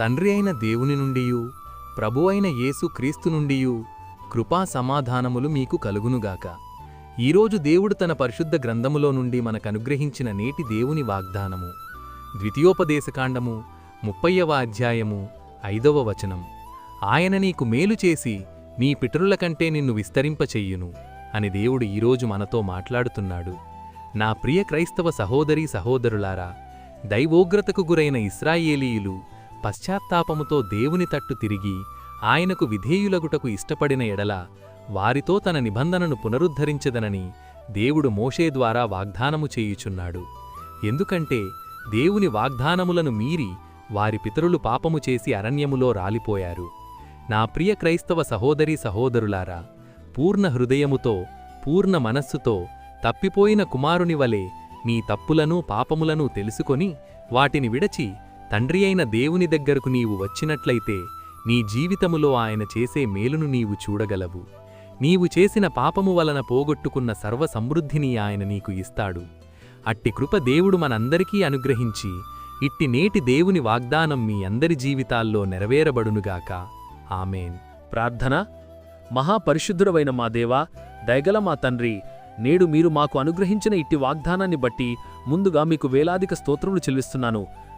తండ్రి అయిన దేవుని నుండియు ప్రభు అయిన యేసు క్రీస్తు నుండియు కృపా సమాధానములు మీకు కలుగునుగాక ఈరోజు దేవుడు తన పరిశుద్ధ గ్రంథములో నుండి మనకనుగ్రహించిన నేటి దేవుని వాగ్దానము. ద్వితీయోపదేశకాండము ముప్పయ్యవ అధ్యాయము ఐదవ వచనం. ఆయన నీకు మేలు చేసి నీ పితరుల కంటే నిన్ను విస్తరింపచెయ్యును అని దేవుడు ఈరోజు మనతో మాట్లాడుతున్నాడు. నా ప్రియ క్రైస్తవ సహోదరీ సహోదరులారా దైవోగ్రతకు గురైన ఇస్రాయేలీయులు పశ్చాత్తాపముతో దేవుని తట్టు తిరిగి ఆయనకు విధేయులగుటకు ఇష్టపడిన ఎడల వారితో తన నిబంధనను పునరుద్ధరించదనని దేవుడు మోషే ద్వారా వాగ్దానము చేయుచున్నాడు. ఎందుకంటే దేవుని వాగ్దానములను మీరి వారి పితరులు పాపము చేసి అరణ్యములో రాలిపోయారు. నా ప్రియ క్రైస్తవ సహోదరీ సహోదరులారా పూర్ణ హృదయముతో పూర్ణ మనస్సుతో తప్పిపోయిన కుమారుని వలె నీ తప్పులను పాపములను తెలుసుకొని వాటిని విడచి తండ్రి అయిన దేవుని దగ్గరకు నీవు వచ్చినట్లయితే నీ జీవితములో ఆయన చేసే మేలును నీవు చూడగలవు. నీవు చేసిన పాపము వలన పోగొట్టుకున్న సర్వ సమృద్ధిని ఆయన నీకు ఇస్తాడు. అట్టి కృప దేవుడు మనందరికీ అనుగ్రహించి ఇట్టి నేటి దేవుని వాగ్దానం మీ అందరి జీవితాల్లో నెరవేరబడునుగాక. ఆమెన్. ప్రార్థన. మహాపరిశుద్ధుడవైన మా దేవా దయగల మా తండ్రి నేడు మీరు మాకు అనుగ్రహించిన ఇట్టి వాగ్దానాన్ని బట్టి ముందుగా మీకు వేలాదిక స్తోత్రములు చెల్లిస్తున్నాను.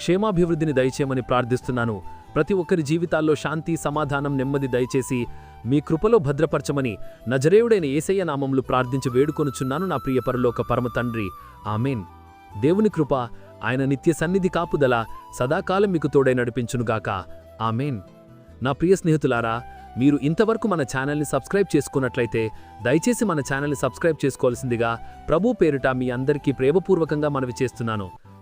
క్షేమాభివృద్ధిని దయచేయమని ప్రార్థిస్తున్నాను. ప్రతి ఒక్కరి జీవితాల్లో శాంతి సమాధానం నెమ్మది దయచేసి మీ కృపలో భద్రపరచమని నజరేయుడైన ఏసయ్య నామంలో ప్రార్థించి వేడుకొనుచున్నాను నా ప్రియ పరలోక పరమ తండ్రి. ఆమెన్. దేవుని కృప ఆయన నిత్య సన్నిధి కాపుదల సదాకాలం మీకు తోడై నడిపించునుగాక ఆమెన్. నా ప్రియ స్నేహితులారా మీరు ఇంతవరకు మన ఛానల్ని సబ్స్క్రైబ్ చేసుకున్నట్లయితే దయచేసి మన ఛానల్ని సబ్స్క్రైబ్ చేసుకోవాల్సిందిగా ప్రభు పేరిట మీ అందరికీ ప్రేమపూర్వకంగా మనవి చేస్తున్నాను.